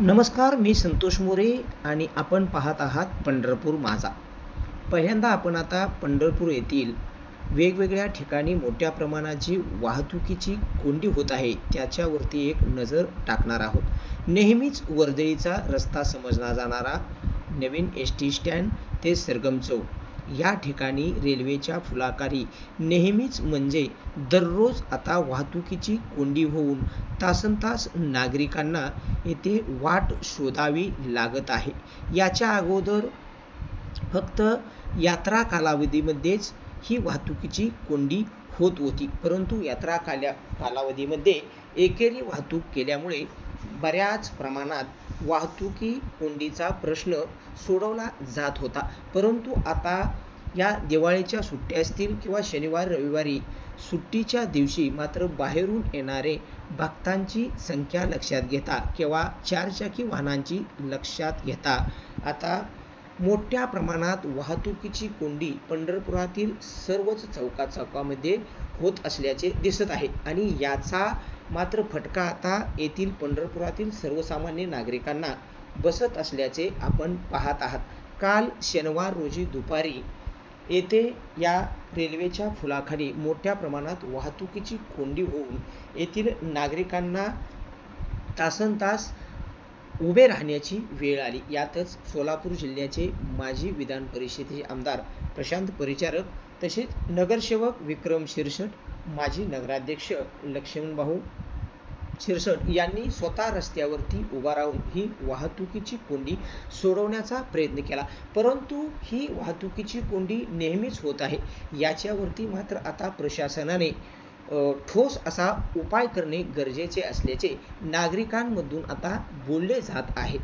नमस्कार मी संतोष मोरे आणि आपण पाहत आहात पंढरपूर माझा. पहिल्यांदा आपण आता पंढरपूर येथील वेगवेगळ्या ठिकाणी मोठ्या प्रमाणाची वाहतुकीची कोंडी होत आहे त्याच्यावरती एक नजर टाकणार आहोत. नेहमीच वर्दळीचा रस्ता समजला जाणारा नवीन एस टी स्टँड ते सरगम चौक. या ठिकाणी रेल्वेच्या फुलाकारी नेहमीच म्हणजे दररोज आता वाहतुकीची कोंडी होऊन तासनतास नागरिकांना येथे वाट शोधावी लागत आहे. याच्या अगोदर फक्त यात्रा कालावधीमध्येच ही वाहतुकीची कोंडी होत होती. परंतु यात्रा काल्या कालावधीमध्ये एकेरी वाहतूक केल्यामुळे बऱ्याच प्रमाणात वाहतुकी कोंडीचा प्रश्न सोडवला जात होता. परंतु आता या दिवाळीच्या सुट्ट्या असतील किंवा शनिवार रविवारी सुट्टीच्या दिवशी मात्र बाहेरून येणारे भक्तांची संख्या लक्षात घेता किंवा चारचाकी वाहनांची लक्षात घेता. आता मोठ्या प्रमाणात वाहतुकीची कोंडी पंढरपुरातील सर्वच चौका चौकामध्ये होत असल्याचे दिसत आहे. आणि याचा मात्र फटका आता येथील पंढरपुरातील सर्वसामान्य नागरिकांना बसत असल्याचे आपण पाहत आहात. काल शनिवार रोजी दुपारी येथे या रेल्वेच्या फुलाखाली मोठ्या प्रमाणात वाहतुकीची कोंडी होऊन येथील नागरिकांना तासन तास उभे राहण्याची वेळ आली. यातच सोलापूर जिल्ह्याचे माजी विधान परिषदेचे आमदार प्रशांत परिचारक तसेच नगरसेवक विक्रम शिरसट माजी नगराध्यक्ष लक्ष्मणभाऊ शिरसट यांनी स्वतः रस्त्यावरती उभा राहून ही वाहतुकीची कोंडी सोडवण्याचा प्रयत्न केला. परंतु ही वाहतुकीची कोंडी नेहमीच होत आहे. याच्यावरती मात्र आता प्रशासनाने ठोस असा उपाय करणे गरजेचे असल्याचे नागरिकांमधून आता बोलले जात आहे.